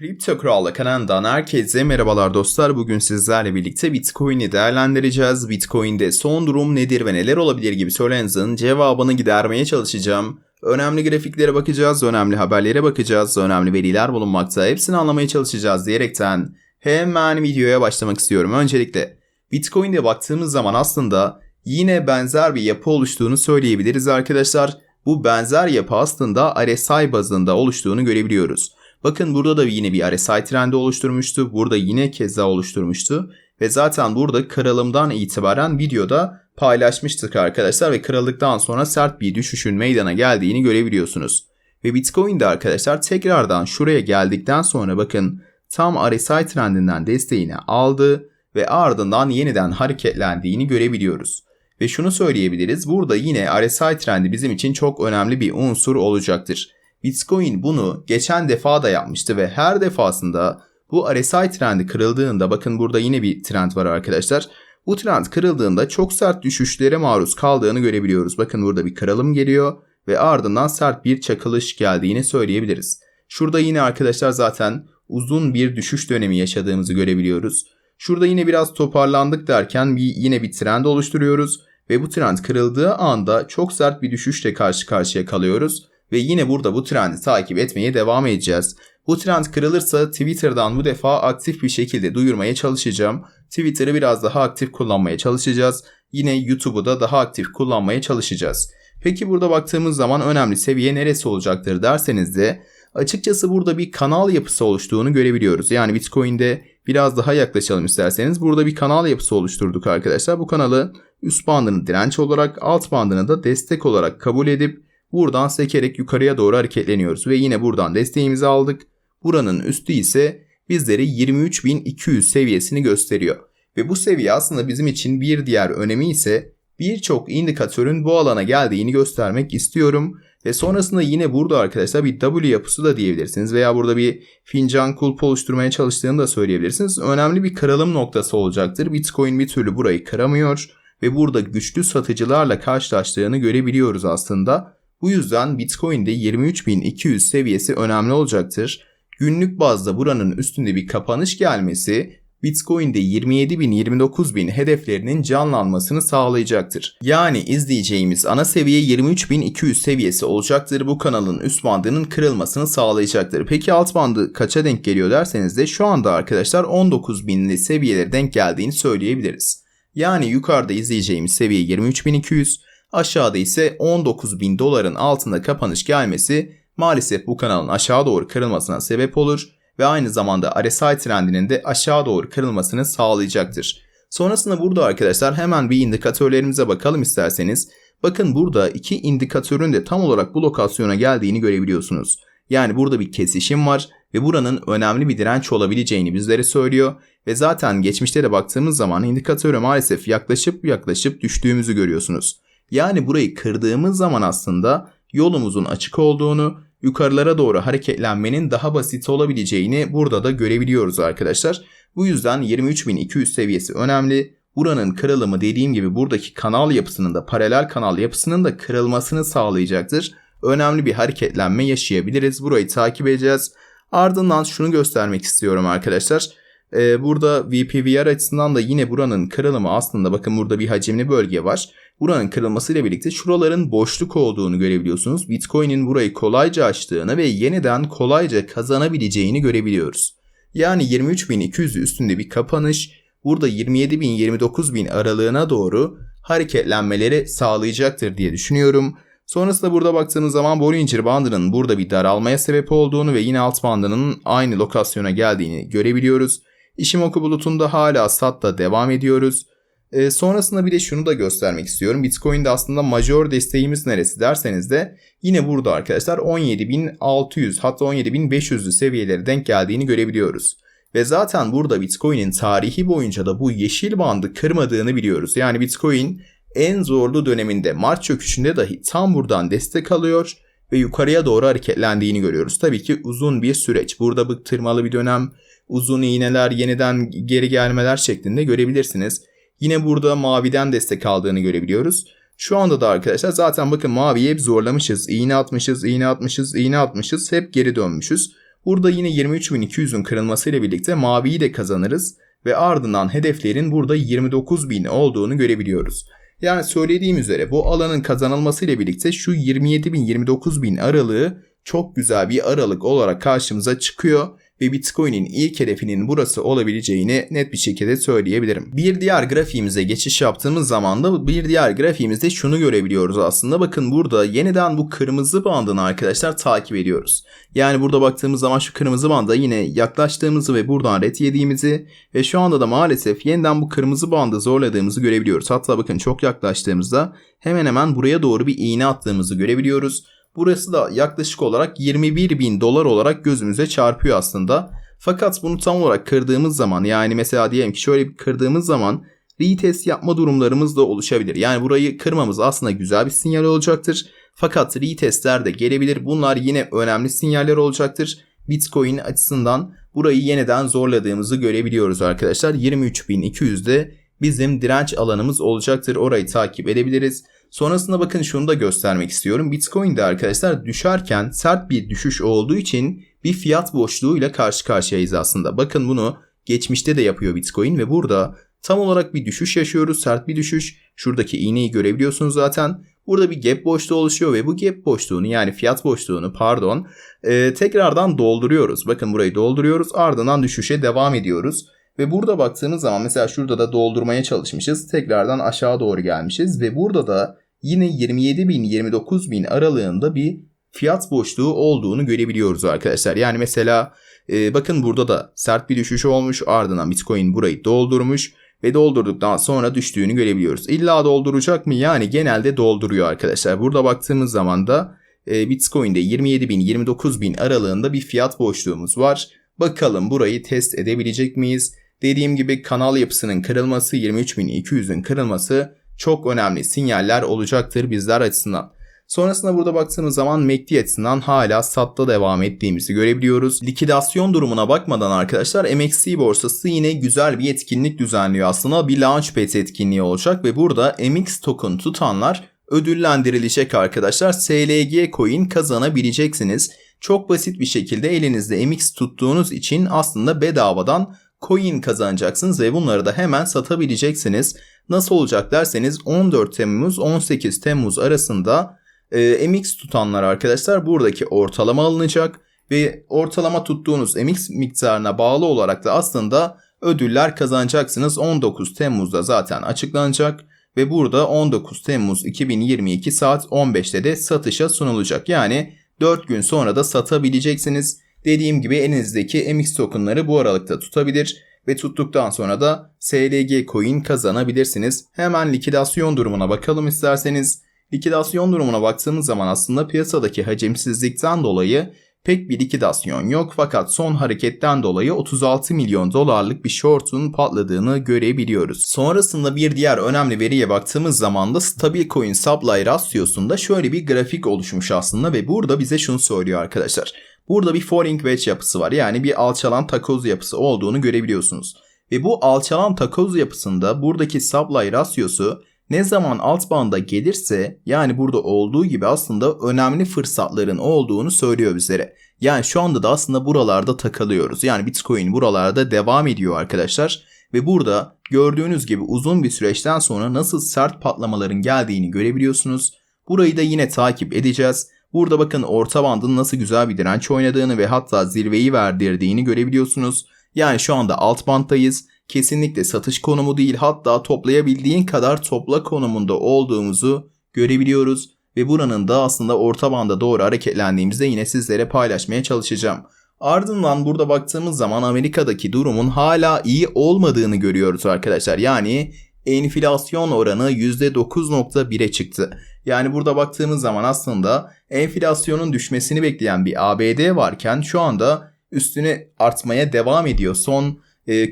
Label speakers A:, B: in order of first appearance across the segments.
A: Kripto Kral'la kanalından herkese merhabalar dostlar. Bugün sizlerle birlikte Bitcoin'i değerlendireceğiz. Bitcoin'de son durum nedir ve neler olabilir gibi sorularınızın cevabını gidermeye çalışacağım. Önemli grafiklere bakacağız, önemli haberlere bakacağız, önemli veriler bulunmakta. Hepsini anlamaya çalışacağız diyerekten hemen videoya başlamak istiyorum. Öncelikle Bitcoin'de baktığımız zaman aslında yine benzer bir yapı oluştuğunu söyleyebiliriz arkadaşlar. Bu benzer yapı aslında RSI bazında oluştuğunu görebiliyoruz. Bakın burada da yine bir RSI trendi oluşturmuştu. Burada yine keza oluşturmuştu. Ve zaten burada kırılımdan itibaren videoda paylaşmıştık arkadaşlar ve kırıldıktan sonra sert bir düşüşün meydana geldiğini görebiliyorsunuz. Ve Bitcoin'de arkadaşlar tekrardan şuraya geldikten sonra bakın tam RSI trendinden desteğini aldı ve ardından yeniden hareketlendiğini görebiliyoruz. Ve şunu söyleyebiliriz burada yine RSI trendi bizim için çok önemli bir unsur olacaktır. Bitcoin bunu geçen defa da yapmıştı ve her defasında bu RSI trendi kırıldığında bakın burada yine bir trend var arkadaşlar. Bu trend kırıldığında çok sert düşüşlere maruz kaldığını görebiliyoruz. Bakın burada bir kırılım geliyor ve ardından sert bir çakılış geldiğini söyleyebiliriz. Şurada yine arkadaşlar zaten uzun bir düşüş dönemi yaşadığımızı görebiliyoruz. Şurada yine biraz toparlandık derken bir, yine bir trend oluşturuyoruz ve bu trend kırıldığı anda çok sert bir düşüşle karşı karşıya kalıyoruz ve yine burada bu trendi takip etmeye devam edeceğiz. Bu trend kırılırsa Twitter'dan bu defa aktif bir şekilde duyurmaya çalışacağım. Twitter'ı biraz daha aktif kullanmaya çalışacağız. Yine YouTube'u da daha aktif kullanmaya çalışacağız. Peki burada baktığımız zaman önemli seviye neresi olacaktır derseniz de açıkçası burada bir kanal yapısı oluştuğunu görebiliyoruz. Yani Bitcoin'de biraz daha yaklaşalım isterseniz. Burada bir kanal yapısı oluşturduk arkadaşlar. Bu kanalı üst bandını direnç olarak alt bandını da destek olarak kabul edip Buradan sekerek yukarıya doğru hareketleniyoruz ve yine buradan desteğimizi aldık. Buranın üstü ise bizleri 23.200 seviyesini gösteriyor. Ve bu seviye aslında bizim için bir diğer önemi ise birçok indikatörün bu alana geldiğini göstermek istiyorum. Ve sonrasında yine burada arkadaşlar bir W yapısı da diyebilirsiniz veya burada bir fincan kulp oluşturmaya çalıştığını da söyleyebilirsiniz. Önemli bir kırılım noktası olacaktır. Bitcoin bir türlü burayı kıramıyor ve burada güçlü satıcılarla karşılaştığını görebiliyoruz aslında. Bu yüzden Bitcoin'de 23.200 seviyesi önemli olacaktır. Günlük bazda buranın üstünde bir kapanış gelmesi Bitcoin'de 27.000-29.000 hedeflerinin canlanmasını sağlayacaktır. Yani izleyeceğimiz ana seviye 23.200 seviyesi olacaktır. Bu kanalın üst bandının kırılmasını sağlayacaktır. Peki alt bandı kaça denk geliyor derseniz de şu anda arkadaşlar 19.000'li seviyelere denk geldiğini söyleyebiliriz. Yani yukarıda izleyeceğimiz seviye 23.200, Aşağıda ise 19 bin doların altında kapanış gelmesi maalesef bu kanalın aşağı doğru kırılmasına sebep olur ve aynı zamanda RSI trendinin de aşağı doğru kırılmasını sağlayacaktır. Sonrasında burada arkadaşlar hemen bir indikatörlerimize bakalım isterseniz. Bakın burada iki indikatörün de tam olarak bu lokasyona geldiğini görebiliyorsunuz. Yani burada bir kesişim var ve buranın önemli bir direnç olabileceğini bizlere söylüyor ve zaten geçmişte de baktığımız zaman indikatöre maalesef yaklaşıp yaklaşıp düştüğümüzü görüyorsunuz. Yani burayı kırdığımız zaman aslında yolumuzun açık olduğunu, yukarılara doğru hareketlenmenin daha basit olabileceğini burada da görebiliyoruz arkadaşlar. Bu yüzden 23.200 seviyesi önemli. Buranın kırılımı dediğim gibi buradaki kanal yapısının da paralel kanal yapısının da kırılmasını sağlayacaktır. Önemli bir hareketlenme yaşayabiliriz. Burayı takip edeceğiz. Ardından şunu göstermek istiyorum arkadaşlar. Ee, burada VPVR açısından da yine buranın kırılımı aslında bakın burada bir hacimli bölge var. Buranın kırılmasıyla birlikte şuraların boşluk olduğunu görebiliyorsunuz. Bitcoin'in burayı kolayca açtığını ve yeniden kolayca kazanabileceğini görebiliyoruz. Yani 23.200 üstünde bir kapanış burada 27.000-29.000 aralığına doğru hareketlenmeleri sağlayacaktır diye düşünüyorum. Sonrasında burada baktığımız zaman Bollinger bandının burada bir daralmaya sebep olduğunu ve yine alt bandının aynı lokasyona geldiğini görebiliyoruz. Ishimoku bulutunda hala SAT'ta devam ediyoruz. E, sonrasında bir de şunu da göstermek istiyorum. Bitcoin'de aslında major desteğimiz neresi derseniz de yine burada arkadaşlar 17.600 hatta 17.500'lü seviyelere denk geldiğini görebiliyoruz. Ve zaten burada Bitcoin'in tarihi boyunca da bu yeşil bandı kırmadığını biliyoruz. Yani Bitcoin en zorlu döneminde Mart çöküşünde dahi tam buradan destek alıyor ve yukarıya doğru hareketlendiğini görüyoruz. Tabii ki uzun bir süreç. Burada bıktırmalı bir dönem, uzun iğneler, yeniden geri gelmeler şeklinde görebilirsiniz. Yine burada maviden destek aldığını görebiliyoruz. Şu anda da arkadaşlar zaten bakın maviyi hep zorlamışız. İğne atmışız, iğne atmışız, iğne atmışız. Hep geri dönmüşüz. Burada yine 23.200'ün kırılmasıyla birlikte maviyi de kazanırız ve ardından hedeflerin burada 29.000 olduğunu görebiliyoruz. Yani söylediğim üzere bu alanın kazanılmasıyla birlikte şu 27.000-29.000 aralığı çok güzel bir aralık olarak karşımıza çıkıyor ve Bitcoin'in ilk hedefinin burası olabileceğini net bir şekilde söyleyebilirim. Bir diğer grafiğimize geçiş yaptığımız zaman da bir diğer grafiğimizde şunu görebiliyoruz aslında. Bakın burada yeniden bu kırmızı bandını arkadaşlar takip ediyoruz. Yani burada baktığımız zaman şu kırmızı banda yine yaklaştığımızı ve buradan ret yediğimizi ve şu anda da maalesef yeniden bu kırmızı bandı zorladığımızı görebiliyoruz. Hatta bakın çok yaklaştığımızda hemen hemen buraya doğru bir iğne attığımızı görebiliyoruz. Burası da yaklaşık olarak 21 bin dolar olarak gözümüze çarpıyor aslında. Fakat bunu tam olarak kırdığımız zaman yani mesela diyelim ki şöyle bir kırdığımız zaman retest yapma durumlarımız da oluşabilir. Yani burayı kırmamız aslında güzel bir sinyal olacaktır. Fakat retestler de gelebilir. Bunlar yine önemli sinyaller olacaktır. Bitcoin açısından burayı yeniden zorladığımızı görebiliyoruz arkadaşlar. 23.200'de bizim direnç alanımız olacaktır. Orayı takip edebiliriz. Sonrasında bakın şunu da göstermek istiyorum. Bitcoin'de arkadaşlar düşerken sert bir düşüş olduğu için bir fiyat boşluğuyla karşı karşıyayız aslında. Bakın bunu geçmişte de yapıyor Bitcoin ve burada tam olarak bir düşüş yaşıyoruz. Sert bir düşüş. Şuradaki iğneyi görebiliyorsunuz zaten. Burada bir gap boşluğu oluşuyor ve bu gap boşluğunu yani fiyat boşluğunu pardon e, tekrardan dolduruyoruz. Bakın burayı dolduruyoruz ardından düşüşe devam ediyoruz. Ve burada baktığımız zaman mesela şurada da doldurmaya çalışmışız. Tekrardan aşağı doğru gelmişiz ve burada da yine 27 bin 29 bin aralığında bir fiyat boşluğu olduğunu görebiliyoruz arkadaşlar. Yani mesela e, bakın burada da sert bir düşüş olmuş ardından Bitcoin burayı doldurmuş ve doldurduktan sonra düştüğünü görebiliyoruz. İlla dolduracak mı? Yani genelde dolduruyor arkadaşlar. Burada baktığımız zaman da e, Bitcoin'de 27 bin 29 bin aralığında bir fiyat boşluğumuz var. Bakalım burayı test edebilecek miyiz? Dediğim gibi kanal yapısının kırılması 23.200'ün kırılması çok önemli sinyaller olacaktır bizler açısından. Sonrasında burada baktığımız zaman MACD açısından hala satta devam ettiğimizi görebiliyoruz. Likidasyon durumuna bakmadan arkadaşlar MXC borsası yine güzel bir etkinlik düzenliyor aslında. Bir Launchpad etkinliği olacak ve burada MX token tutanlar ödüllendirilecek arkadaşlar. SLG coin kazanabileceksiniz. Çok basit bir şekilde elinizde MX tuttuğunuz için aslında bedavadan coin kazanacaksınız ve bunları da hemen satabileceksiniz. Nasıl olacak derseniz 14 Temmuz 18 Temmuz arasında e, MX tutanlar arkadaşlar buradaki ortalama alınacak ve ortalama tuttuğunuz MX miktarına bağlı olarak da aslında ödüller kazanacaksınız. 19 Temmuz'da zaten açıklanacak ve burada 19 Temmuz 2022 saat 15'te de satışa sunulacak. Yani 4 gün sonra da satabileceksiniz. Dediğim gibi elinizdeki MX tokenları bu aralıkta tutabilir ve tuttuktan sonra da SLG coin kazanabilirsiniz. Hemen likidasyon durumuna bakalım isterseniz. Likidasyon durumuna baktığımız zaman aslında piyasadaki hacimsizlikten dolayı pek bir likidasyon yok fakat son hareketten dolayı 36 milyon dolarlık bir short'un patladığını görebiliyoruz. Sonrasında bir diğer önemli veriye baktığımız zaman da stabil coin supply rasyosunda şöyle bir grafik oluşmuş aslında ve burada bize şunu söylüyor arkadaşlar. Burada bir falling wedge yapısı var. Yani bir alçalan takoz yapısı olduğunu görebiliyorsunuz. Ve bu alçalan takoz yapısında buradaki supply rasyosu ne zaman alt banda gelirse yani burada olduğu gibi aslında önemli fırsatların olduğunu söylüyor bizlere. Yani şu anda da aslında buralarda takılıyoruz. Yani Bitcoin buralarda devam ediyor arkadaşlar. Ve burada gördüğünüz gibi uzun bir süreçten sonra nasıl sert patlamaların geldiğini görebiliyorsunuz. Burayı da yine takip edeceğiz. Burada bakın orta bandın nasıl güzel bir direnç oynadığını ve hatta zirveyi verdirdiğini görebiliyorsunuz. Yani şu anda alt banttayız. Kesinlikle satış konumu değil hatta toplayabildiğin kadar topla konumunda olduğumuzu görebiliyoruz. Ve buranın da aslında orta banda doğru hareketlendiğimizde yine sizlere paylaşmaya çalışacağım. Ardından burada baktığımız zaman Amerika'daki durumun hala iyi olmadığını görüyoruz arkadaşlar. Yani enflasyon oranı %9.1'e çıktı. Yani burada baktığımız zaman aslında enflasyonun düşmesini bekleyen bir ABD varken şu anda üstüne artmaya devam ediyor. Son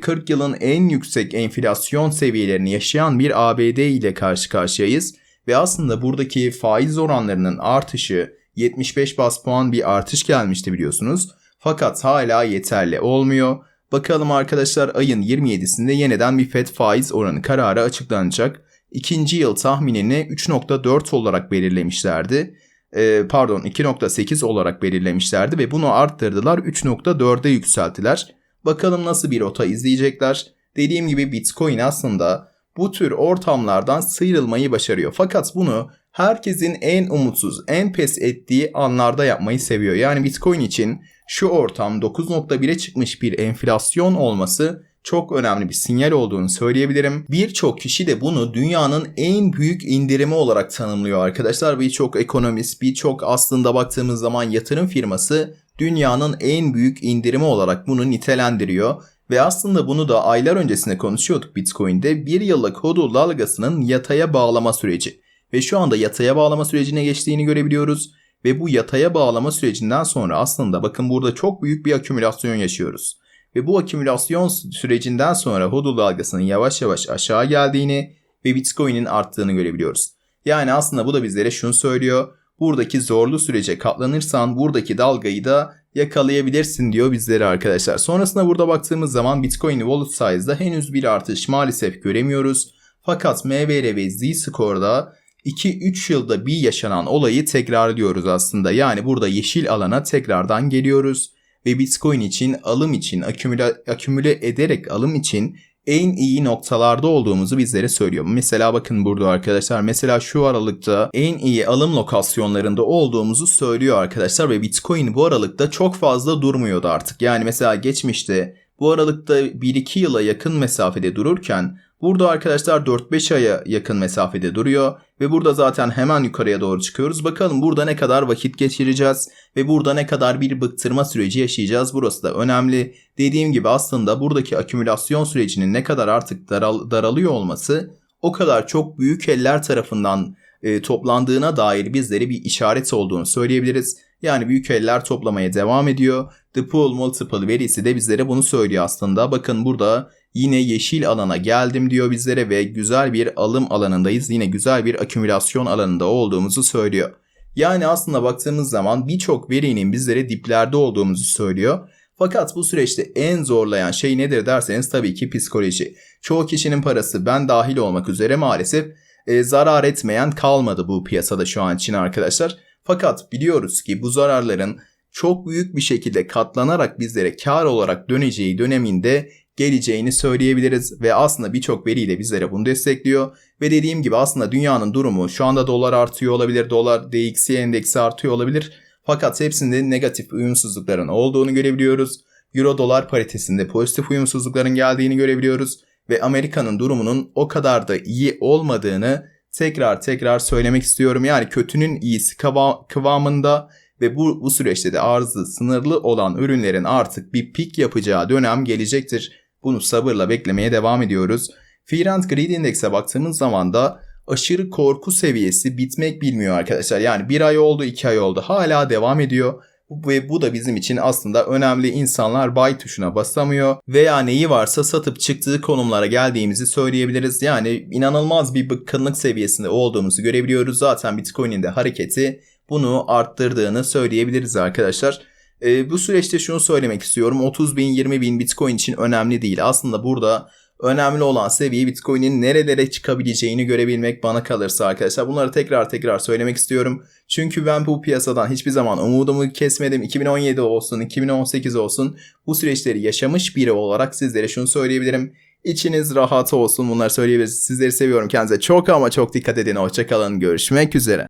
A: 40 e, yılın en yüksek enflasyon seviyelerini yaşayan bir ABD ile karşı karşıyayız. Ve aslında buradaki faiz oranlarının artışı 75 bas puan bir artış gelmişti biliyorsunuz. Fakat hala yeterli olmuyor. Bakalım arkadaşlar ayın 27'sinde yeniden bir FED faiz oranı kararı açıklanacak. İkinci yıl tahminini 3.4 olarak belirlemişlerdi. e, pardon 2.8 olarak belirlemişlerdi ve bunu arttırdılar 3.4'e yükselttiler. Bakalım nasıl bir rota izleyecekler. Dediğim gibi Bitcoin aslında bu tür ortamlardan sıyrılmayı başarıyor. Fakat bunu herkesin en umutsuz, en pes ettiği anlarda yapmayı seviyor. Yani Bitcoin için şu ortam 9.1'e çıkmış bir enflasyon olması çok önemli bir sinyal olduğunu söyleyebilirim. Birçok kişi de bunu dünyanın en büyük indirimi olarak tanımlıyor arkadaşlar. Birçok ekonomist, birçok aslında baktığımız zaman yatırım firması dünyanın en büyük indirimi olarak bunu nitelendiriyor. Ve aslında bunu da aylar öncesinde konuşuyorduk Bitcoin'de. Bir yıllık hodl dalgasının yataya bağlama süreci. Ve şu anda yataya bağlama sürecine geçtiğini görebiliyoruz. Ve bu yataya bağlama sürecinden sonra aslında bakın burada çok büyük bir akümülasyon yaşıyoruz. Ve bu akümülasyon sürecinden sonra hodl dalgasının yavaş yavaş aşağı geldiğini ve Bitcoin'in arttığını görebiliyoruz. Yani aslında bu da bizlere şunu söylüyor. Buradaki zorlu sürece katlanırsan buradaki dalgayı da yakalayabilirsin diyor bizlere arkadaşlar. Sonrasında burada baktığımız zaman Bitcoin Wallet Size'da henüz bir artış maalesef göremiyoruz. Fakat MVR ve Z-Score'da 2-3 yılda bir yaşanan olayı tekrarlıyoruz aslında. Yani burada yeşil alana tekrardan geliyoruz ve Bitcoin için alım için akümüle, akümüle ederek alım için en iyi noktalarda olduğumuzu bizlere söylüyor. Mesela bakın burada arkadaşlar mesela şu aralıkta en iyi alım lokasyonlarında olduğumuzu söylüyor arkadaşlar ve Bitcoin bu aralıkta çok fazla durmuyordu artık. Yani mesela geçmişte bu aralıkta 1-2 yıla yakın mesafede dururken burada arkadaşlar 4-5 aya yakın mesafede duruyor ve burada zaten hemen yukarıya doğru çıkıyoruz. Bakalım burada ne kadar vakit geçireceğiz ve burada ne kadar bir bıktırma süreci yaşayacağız. Burası da önemli. Dediğim gibi aslında buradaki akümülasyon sürecinin ne kadar artık daral daralıyor olması o kadar çok büyük eller tarafından e, toplandığına dair bizlere bir işaret olduğunu söyleyebiliriz. Yani büyük eller toplamaya devam ediyor. The Pool Multiple verisi de bizlere bunu söylüyor aslında. Bakın burada yine yeşil alana geldim diyor bizlere ve güzel bir alım alanındayız. Yine güzel bir akümülasyon alanında olduğumuzu söylüyor. Yani aslında baktığımız zaman birçok verinin bizlere diplerde olduğumuzu söylüyor. Fakat bu süreçte en zorlayan şey nedir derseniz tabii ki psikoloji. Çoğu kişinin parası ben dahil olmak üzere maalesef e, zarar etmeyen kalmadı bu piyasada şu an için arkadaşlar. Fakat biliyoruz ki bu zararların çok büyük bir şekilde katlanarak bizlere kar olarak döneceği döneminde geleceğini söyleyebiliriz ve aslında birçok veriyle bizlere bunu destekliyor. Ve dediğim gibi aslında dünyanın durumu şu anda dolar artıyor olabilir, dolar DXY endeksi artıyor olabilir. Fakat hepsinde negatif uyumsuzlukların olduğunu görebiliyoruz. Euro dolar paritesinde pozitif uyumsuzlukların geldiğini görebiliyoruz ve Amerika'nın durumunun o kadar da iyi olmadığını tekrar tekrar söylemek istiyorum. Yani kötünün iyisi kıva- kıvamında ve bu, bu süreçte de arzı sınırlı olan ürünlerin artık bir pik yapacağı dönem gelecektir. Bunu sabırla beklemeye devam ediyoruz. Fear and Greed Index'e baktığımız zaman da aşırı korku seviyesi bitmek bilmiyor arkadaşlar. Yani bir ay oldu, iki ay oldu. Hala devam ediyor. Ve bu da bizim için aslında önemli. İnsanlar buy tuşuna basamıyor veya neyi varsa satıp çıktığı konumlara geldiğimizi söyleyebiliriz. Yani inanılmaz bir bıkkınlık seviyesinde olduğumuzu görebiliyoruz. Zaten Bitcoin'in de hareketi bunu arttırdığını söyleyebiliriz arkadaşlar. E, bu süreçte şunu söylemek istiyorum. 30 bin 20 bin Bitcoin için önemli değil. Aslında burada önemli olan seviye Bitcoin'in nerelere çıkabileceğini görebilmek bana kalırsa arkadaşlar. Bunları tekrar tekrar söylemek istiyorum. Çünkü ben bu piyasadan hiçbir zaman umudumu kesmedim. 2017 olsun, 2018 olsun bu süreçleri yaşamış biri olarak sizlere şunu söyleyebilirim. İçiniz rahat olsun bunları söyleyebiliriz. Sizleri seviyorum. Kendinize çok ama çok dikkat edin. Hoşçakalın. Görüşmek üzere.